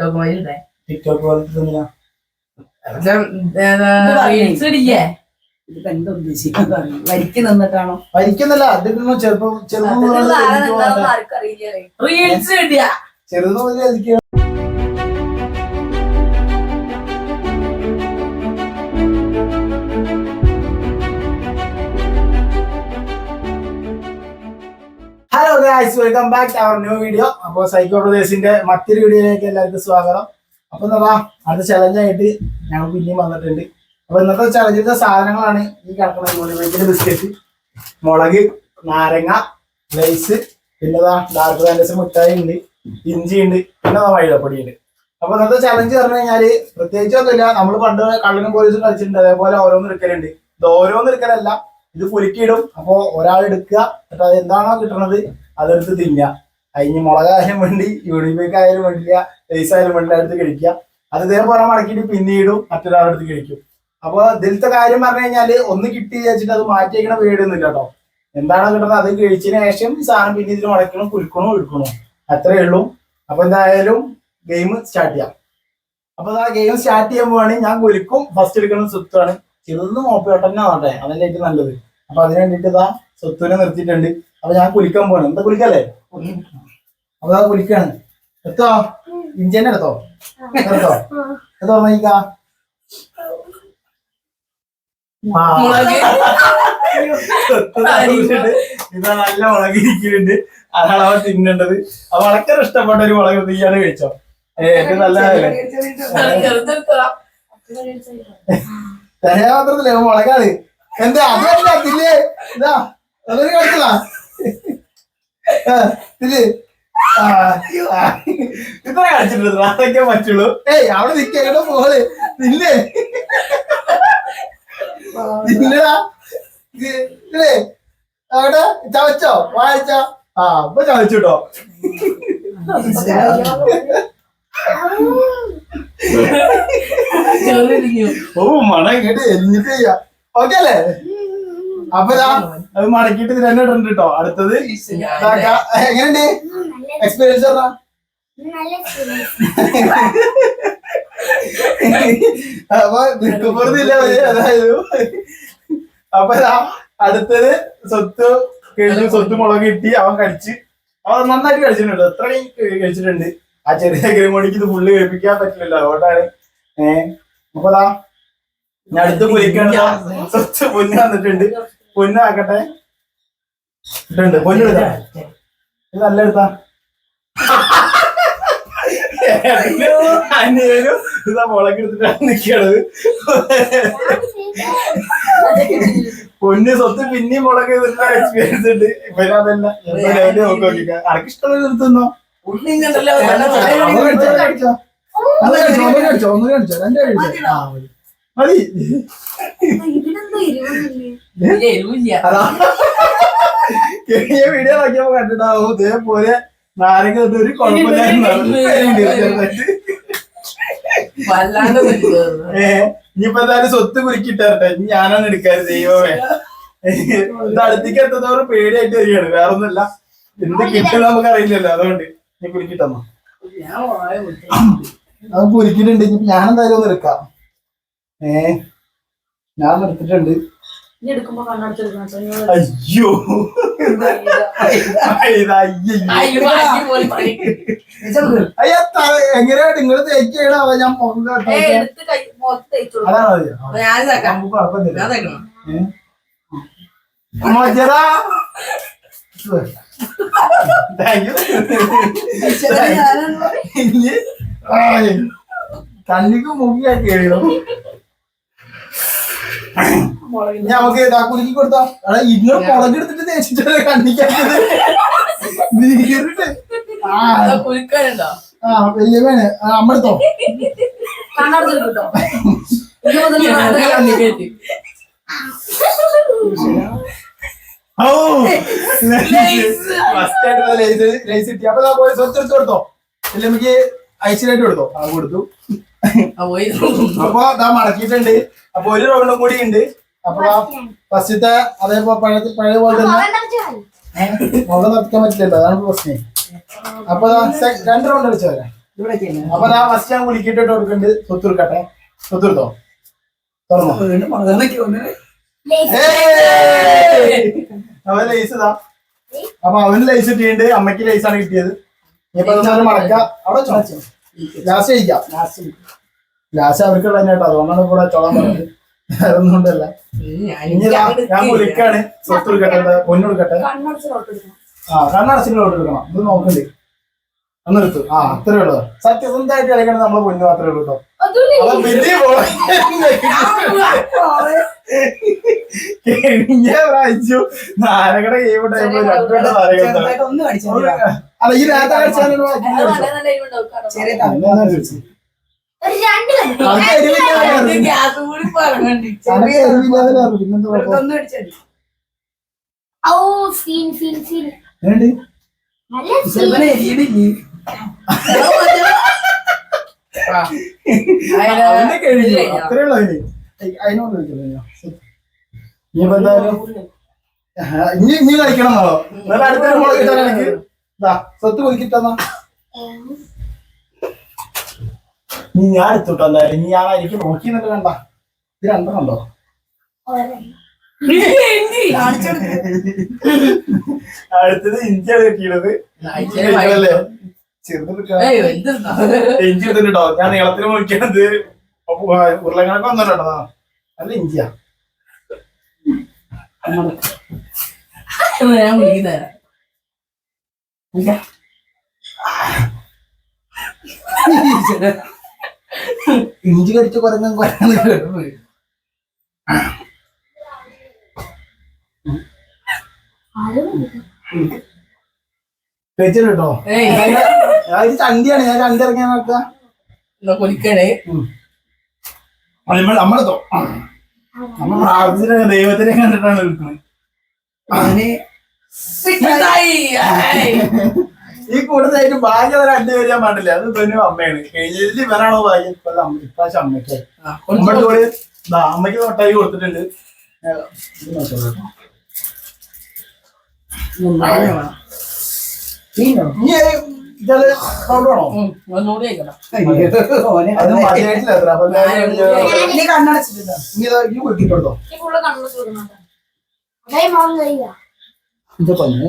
TikTok വഴി ഇടേ. TikTok var? Reels ഇടില്ലേ. വരിക്ക് നിന്നിട്ടാണോ? വരിക്കുന്നല്ല. അതിട്ടൊന്നും ചെറുപ്പം ചെറുപ്പം റീൽസ് ഇടിയ. ചെറുത് guys welcome back to our new video അപ്പോൾ സൈക്കോ പ്രദേശിന്റെ മറ്റൊരു വീഡിയോയിലേക്ക് എല്ലാവർക്കും സ്വാഗതം. അപ്പൊ എന്താ അടുത്ത ചലഞ്ച് ആയിട്ട് ഞങ്ങൾ പിന്നെയും വന്നിട്ടുണ്ട്. അപ്പൊ ഇന്നത്തെ ചലഞ്ചിന്റെ സാധനങ്ങളാണ് ഈ കിടക്കുന്ന യൂണിവേഴ്സിന്റെ ബിസ്ക്കറ്റ് മുളക് നാരങ്ങ ലൈസ് പിന്നെ ഡാർക്ക് ഫാന്റസി മിഠായി ഉണ്ട് ഇഞ്ചി ഉണ്ട് പിന്നെ മൈദപ്പൊടി ഉണ്ട്. അപ്പൊ ഇന്നത്തെ ചലഞ്ച് പറഞ്ഞു കഴിഞ്ഞാൽ പ്രത്യേകിച്ച് ഒന്നുമില്ല നമ്മൾ പണ്ട് കള്ളനും പോലീസും കളിച്ചിട്ടുണ്ട്. അതേപോലെ ഓരോന്ന് എടുക്കലുണ്ട്. ഇത് ഓരോന്ന് എടുക്കലല്ല ഇത് കുലുക്കിയിടും അപ്പോ ഒരാൾ എടുക്കുക എന്നിട്ട് അത് എന്താണോ കിട്ടുന്നത് അതെടുത്ത് തിന്നുക. അതിന് മുളകായാലും വേണ്ടി യൂണിഫേക്ക് ആയാലും വേണ്ടില്ല ലൈസ് ആയാലും വേണ്ടില്ല അടുത്ത് കഴിക്കുക. അത് ഇതേപോലെ മടക്കിയിട്ട് പിന്നീടും മറ്റൊരാളെടുത്ത് കഴിക്കും. അപ്പോൾ ഇതിലത്തെ കാര്യം പറഞ്ഞു കഴിഞ്ഞാൽ ഒന്ന് കിട്ടി വെച്ചിട്ട് അത് മാറ്റി വയ്ക്കണ പേടിയൊന്നുമില്ല കേട്ടോ. എന്താണോ കിട്ടുന്നത്? അത് കഴിച്ചതിന് ശേഷം ഈ സാധനം പിന്നെ ഇതിൽ മടക്കണം കുലുക്കണോ എടുക്കണോ അത്രേ ഉള്ളൂ. അപ്പൊ എന്തായാലും ഗെയിം സ്റ്റാർട്ട് ചെയ്യാം. അപ്പൊ ആ ഗെയിം സ്റ്റാർട്ട് ചെയ്യുമ്പോഴാണ് ഞാൻ കുലുക്കും ഫസ്റ്റ് എടുക്കുന്നത് സ്വത്താണ് ചെറുതും മോപ്പിയോട്ടന്നെ ആവട്ടെ അതല്ലേ ഏറ്റവും നല്ലത്. അപ്പൊ അതിന് വേണ്ടിട്ട് ഇതാ സ്വത്തുവിനെ നിർത്തിയിട്ടുണ്ട്. അപ്പൊ ഞാൻ കുലിക്കാൻ പോവാണ്. എന്താ കുലിക്കല്ലേ അപ്പൊ ഞാൻ കുലിക്കാണ് എടുത്തോ ഇഞ്ചിനെ എടുത്തോ? എടുത്തോ? എടുത്തോ മുളക്. ഇതാ നല്ല മുളക് ഇരിക്കുന്നുണ്ട്. അതാണ് അവൻ തിന്നേണ്ടത്. അവ വളരെ ഇഷ്ടപ്പെട്ട ഒരു മുളക് തീയാണ് കഴിച്ചോ? ഏറ്റവും നല്ലതല്ലേ ചെറുതെടുത്തോ മാത്രത്തില്ലേ മുളകാണ്. എന്താ? അതല്ല തില്ലേ ഇതാ അതൊരു ആ. ഇത്ര കളിച്ചിട്ടുണ്ട് അതൊക്കെ പറ്റുള്ളൂ. ഏയ് അവിടെ പോൾ ഇല്ലേ? അവിടെ? ചവച്ചോ വായിച്ചോ ആ ഇപ്പൊ ചവച്ചു ഓ മണം കേട്ട് എന്നിട്ട് ചെയ്യാ? ഓക്കെ അല്ലേ? അപ്പൊ അത് മടക്കിയിട്ട് ഇത് തന്നെ ഇടുന്നുണ്ട് കേട്ടോ അടുത്തത്. എങ്ങനെയുണ്ട്? എക്സ്പീരിയൻസ് പറഞ്ഞാ അപ്പൊ നിൽക്കുമ്പോഴത്തില്ല അതായത് അപ്പൊ അടുത്തത് സ്വത്ത് കഴിഞ്ഞു സ്വത്ത് മുളക് കിട്ടി അവൻ കഴിച്ച് അവൻ നന്നായിട്ട് കഴിച്ചിട്ടുണ്ട് എത്രയും കഴിച്ചിട്ടുണ്ട്? ആ ചെറിയ ഗ്രമോണിക്ക് ഇത് ഫുള്ള് കഴിപ്പിക്കാൻ പറ്റില്ലല്ലോ അതുകൊണ്ടാണ്. ഏഹ് അപ്പൊ ഞാൻ അടുത്ത് പൊരിക്കാണ് ദാ സ്വത്ത് പൊന്ന് വന്നിട്ടുണ്ട്. പൊന്ന് ആക്കട്ടെ ഇട്ടുണ്ട്. പൊന്ന് എടുത്താ ഇത് നല്ല എടുത്താ. അനിയനും ഇതാ നിക്കണത്. പൊന്ന് സ്വത്ത് പിന്നെയും മുളക് എക്സ്പീരിയൻസ് ഉണ്ട്. ഇവന് അതല്ല നോക്കി അനക്ക് ഇഷ്ടമുള്ള എടുത്തുന്നോ ഉള്ളിങ്ങണ്ടല്ലോ അടിച്ചോ അടിച്ചോ. ഒന്ന് രണ്ട്. മതി. കഴിഞ്ഞ വീഡിയോ നോക്കിയപ്പോ കണ്ടിട്ടാവും ഇതേപോലെ നാരങ്ങ ഒരു കുഴപ്പമില്ലായിരുന്നു ഇനിയിപ്പോ എന്തായാലും സ്വത്ത് കുരുക്കിട്ടേ ഇനി ഞാനാണ് എടുക്കാറ് ദൈവമേ. ഇത് അടുത്തേക്ക് എത്തുന്നവർ പേടിയായിട്ട് വരികയാണ്. വേറെ ഒന്നുമില്ല എന്ത് കിട്ടും നമുക്ക് അറിയില്ലല്ലോ അതുകൊണ്ട് നീ കുരുക്കിട്ടന്നോ ഞാൻ വായ വിട്ടു. അത് കുരുക്കിട്ടുണ്ട് ഇനി ഞാൻ എന്തായാലും ഒന്ന് എടുക്കാം. ഏ? ഞാൻ എടുത്തിട്ടുണ്ട് ഇനി എടുക്കുമ്പോ കണ്ണടച്ചെടുക്കണം അയ്യോ. എങ്ങനെയാ നിങ്ങൾ തേക്കണോ. ഞാൻ മുഖം കേട്ടോ? ഇതാ കുലുക്കി കൊടുത്താ. എടാ ഇന്ന് മുളക് എടുത്തിട്ട് തേച്ചിട്ടല്ലേ കണ്ടിക്കാത്തത് ആ. വലിയ വേണേ അമ്മ എടുത്തോ കണ്ണടച്ചെടുക്കും കേട്ടോ. ഇനി മുതൽ ഞാൻ കണ്ണട- കണ്ണി കയറ്റി. ഓ. ഫസ്റ്റ് ആയിട്ട് ലൈസ് ലൈസ് കിട്ടി. അപ്പൊ ദാ പോയി സ്വത്ത് എടുത്ത് കൊടുത്തോ. ഇല്ലെങ്കിൽ നമുക്ക് ഐശ്വര്യമായിട്ട് കൊടുത്തോ? ആ കൊടുത്തു. ആ. അപ്പൊ അതാ മടക്കിയിട്ടുണ്ട്. അപ്പൊ ഒരു റൗണ്ടും കൂടി ഉണ്ട്. അപ്പൊ ആ ഫസ്റ്റത്തെ അതേപോലെ പഴയ പഴയ പോലെ തന്നെ മുകളിൽ നടക്കാൻ പറ്റില്ലല്ലോ. അതാണ് പ്രശ്നം. അപ്പൊ രണ്ട് റൗണ്ട് അടിച്ചു വരാം. അപ്പൊ ഞാൻ ഫസ്റ്റ് ഞാൻ കുളിക്കിട്ടിട്ട് കൊടുക്കുന്നുണ്ട് സ്വത്തുർക്കട്ടെ സ്വത്തുർത്തോ തുറന്നോ! അവൻ ലൈസ് ഇതാ. അപ്പൊ അവന് ലൈസ് കിട്ടിയിട്ടുണ്ട്. അമ്മയ്ക്ക് ലൈസാണ് കിട്ടിയത്. ലാസ്റ്റ് കേട്ടോ അതുകൊണ്ടാണ് ഇവിടെ ചോളം പറഞ്ഞത്. കൊണ്ടല്ല ഞാൻ വിളിക്കാണ്. സ്വത്ത് കൊടുക്കട്ടെ എടുക്കണം. ആ കണ്ണടച്ചിലോട്ട് എടുക്കണം. ഇത് നോക്കണ്ടേ? എടുത്തു ആ അത്രേ ഉള്ളു. സത്യസന്ധമായിട്ട് കളിക്കണം നമ്മളെ പൊന്നു മാത്രമേ ഉള്ളൂ കേട്ടോ വലിയ കഴിഞ്ഞ പ്രാവശ്യം നാരകട ഗെയിം അല്ല ഈ ബാക്കി അത് കളിച്ചോ. വളരെ നല്ല എരിവുണ്ടാവും. കാണാൻ. ചെറിയ എന്നാ ചോദിച്ചത്? ഒരു രണ്ട് കണ്ണ്. അനക്ക് എരിവില്ലാതെ അതിന്റെ അറിഞ്ഞു. ഗ്യാസ് കൂടി പറയണ്ടി. അനക്ക് എരിവില്ലാതെ അറിഞ്ഞു. പിന്നെന്താ കുഴപ്പം? ഒന്ന് കടിച്ചാൽ ഔ, ഫീൻ, ഫീൻ, ഫീൻ. ഏണ്ട്? നല്ല ഫീൻ. ചെറുപ്പനെ എരിയിടില്ലേ ആ. അയാൾ അവന്റെ കഴിഞ്ഞു. ഇല്ല. അത്രേ ഉള്ളൂ അതിന്. ഏയ് അതിനൊന്നും ചോദിക്കില്ല എന്തായാലും ആഹ്, ഇനി ഇനി കളിക്കണം എന്നോ എന്നിട്ട് അടുത്ത മോളെ കിട്ടാൻ എനിക്ക് ഇതാ സ്വത്ത് കൊലിക്കിട്ടെന്നാ നീ ഞാൻ എടുത്തോട്ടോ എന്തായാലും ഇനി ഞാൻ എനിക്ക് നോക്കി എന്നിട്ട് കണ്ട ഇത് രണ്ടെണ്ണുണ്ടോ അടുത്തത് ഇഞ്ചിയാണ് കിട്ടിയത് ചെറുത് എന്തെന്നാ? ഇഞ്ചി എടുത്തിട്ടോ ഞാൻ നീളത്തിന് നോക്കിയത് ഉരുളക്കിഴക്ക് വന്നിട്ടുണ്ടോ നല്ല ഇഞ്ചിയാ. ഞാൻ വിളിക്കുന്നതാ. ഇഞ്ചി കടിച്ച് കുരങ്ങൻ കഴിച്ചിട്ടോ ഞാൻ ചണ്ടിയാണ് ഞാൻ ചണ്ടി ഇറങ്ങിയാ നോക്കാം കൊലിക്കണേ. നമ്മൾ നമ്മളെ നമ്മൾ പ്രാർത്ഥിച്ച ദൈവത്തിനെ കണ്ടിട്ടാണ് എടുക്കുന്നത്. ഈ കൂടുതലായിട്ട് ഭാഗ്യം രണ്ടുപേരും ഞാൻ പാടില്ല അത് തന്നെ അമ്മയാണ്. എഴുതി വരാണോ ഭാഗ്യം? ഇപ്പൊ ഇപ്രാവശ്യം അമ്മയ്ക്ക്. അമ്മയുടെ കൂടെ അമ്മയ്ക്ക് തൊട്ടായി കൊടുത്തിട്ടുണ്ട്. ഏ, ഇതത് നീ ഇനി വിട്ടിട്ടുണ്ടോ. ഇത് പഞ്ഞ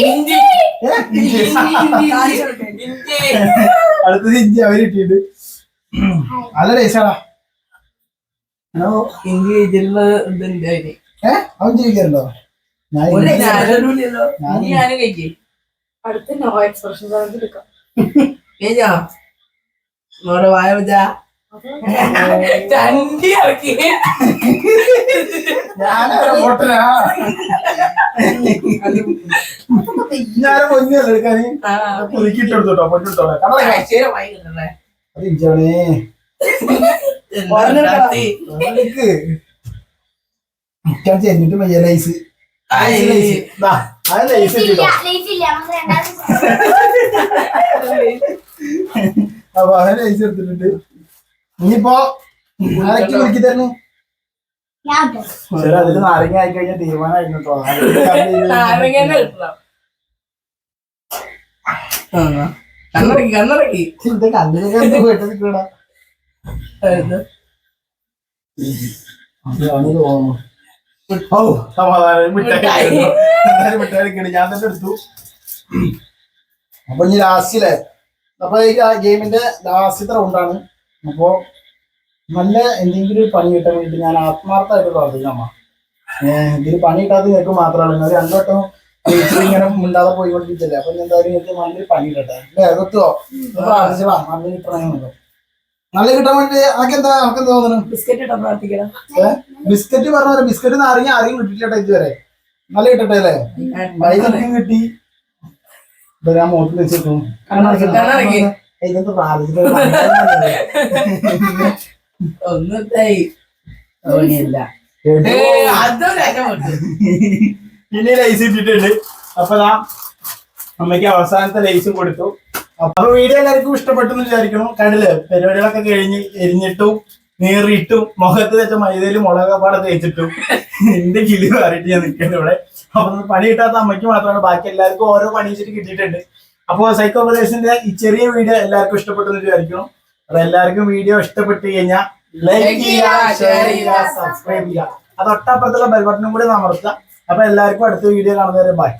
ഇഞ്ചി. അടുത്തത് ഇഞ്ചി അവർ കിട്ടിയിട്ട് നല്ല ടേസ്റ്റാടാ. ഇഞ്ചി ഇതിലുള്ള ഇതുണ്ട് ഏഹ് ഏ അവൻ ജീവിക്കാറുണ്ടോ ഞാനും കഴിക്കേ. അടുത്ത നോ എക്സ്പ്രഷൻ എടുക്കാം. വായ വെച്ചാ ചണ്ടി ഇറക്കി. ഞാനൊരു പൊട്ടനാ. ഞാനും പൊന്നിയല്ല എടുക്കാന് പുതുക്കിട്ടെടുത്തോട്ടോ പൊന്നിട്ടോളെ കടല ശരി വായിക്കണ്ടേ അത് ഇഞ്ചാണേ. പറഞ്ഞെടുത്തി അവനക്ക് ഞാൻ ചെന്നിട്ട് വയ്യ ലൈസ് അപ്പൊ അങ്ങനെ ലൈസ് എടുത്തിട്ടുണ്ട്. ഇനിയിപ്പോ ആരൊക്കെ വിളിക്കി. ശരി അതിൽ നാരങ്ങ ആയി കഴിഞ്ഞാൽ തീരുമാനമായിരുന്നു കേട്ടോ കണ്ണടക്കി കണ്ണടക്കി. ഇത് കണ്ണിലൊക്കെ പോയിട്ട് നിൽക്കണ തോന്നുന്നു ഓ സമാധാനം. മിഠായി മിഠായി. ഞാൻ തന്നെ എടുത്തു. അപ്പൊ ഇനി ലാസ്റ്റിലെ അപ്പൊ ഈ ഗെയിമിന്റെ ലാസ്റ്റത്തെ റൗണ്ടാണ് അപ്പോ നല്ല എന്തെങ്കിലും ഒരു പണി കിട്ടാൻ വേണ്ടി ഞാൻ ആത്മാർത്ഥമായിട്ട് പ്രാർത്ഥിക്കാം അമ്മ. ഇതിൽ പണി കിട്ടാത്ത നിങ്ങൾക്ക് മാത്രമാണ് നിങ്ങൾ രണ്ടോട്ടം വട്ടം ഇങ്ങനെ മിണ്ടാതെ പോയിക്കൊണ്ടിരിക്കില്ലേ അപ്പൊ ഞാൻ എന്തായാലും നിങ്ങൾക്ക് നല്ലൊരു പണി കിട്ടട്ടെ. അല്ലേ? എത്തുവോ പ്രാർത്ഥിച്ചതാ നല്ലൊരു പ്രണയമുണ്ടോ നല്ല കിട്ടാൻ വേണ്ടി ആക്കെന്താ എന്താ തോന്നുന്നു ബിസ്ക്കറ്റ് ഇട്ടാ പ്രാർത്ഥിക്കണം ബിസ്ക്കറ്റ് പറഞ്ഞ ബിസ്ക്കറ്റ് നാരങ്ങ ആരെയും കിട്ടിയില്ല ഇതുവരെ. നല്ല കിട്ടട്ടെ അല്ലേ? വൈകുന്നേരം കിട്ടി. ഞാൻ മോട്ടിൽ വെച്ചിട്ടു കണ്ണടക്കി. ഇതൊക്കെ പ്രാർത്ഥിച്ചിട്ട് ഒന്നും ഇതായി. തോന്നിയില്ല ഏ, അതൊരു അറ്റം വിട്ടു. പിന്നെ ലൈസ് ഇട്ടിട്ടുണ്ട്. അപ്പൊ അമ്മയ്ക്ക് അവസാനത്തെ ലൈസും കൊടുത്തു. അപ്പൊ വീഡിയോ എല്ലാവർക്കും ഇഷ്ടപ്പെട്ടു എന്ന് വിചാരിക്കണം കണ്ടില്ലേ? പരിപാടികളൊക്കെ കഴിഞ്ഞ് എരിഞ്ഞിട്ടും നീറിയിട്ടും മുഖത്ത് വെച്ച മൈദയിൽ മുളക പാടെ തേച്ചിട്ടും എന്റെ കിളി മാറിയിട്ട് ഞാൻ നിൽക്കുന്നത് ഇവിടെ. അപ്പൊ പണി കിട്ടാത്ത അമ്മയ്ക്ക് മാത്രമാണ്. ബാക്കി എല്ലാവർക്കും ഓരോ പണി വെച്ചിട്ട് കിട്ടിയിട്ടുണ്ട്. അപ്പോൾ സൈക്കോ പ്രദേശിന്റെ ഈ ചെറിയ വീഡിയോ എല്ലാവർക്കും ഇഷ്ടപ്പെട്ടു എന്ന് വിചാരിക്കണം അപ്പൊ എല്ലാവർക്കും വീഡിയോ ഇഷ്ടപ്പെട്ടു കഴിഞ്ഞാൽ ലൈക്ക് ചെയ്യുക ഷെയർ ചെയ്യുക സബ്സ്ക്രൈബ് ചെയ്യുക. അത് തൊട്ടപ്പുറത്തുള്ള ബെൽബട്ടനും കൂടി അമർത്തുക. അപ്പൊ എല്ലാവർക്കും അടുത്ത വീഡിയോ കാണുന്നവരെ ബൈ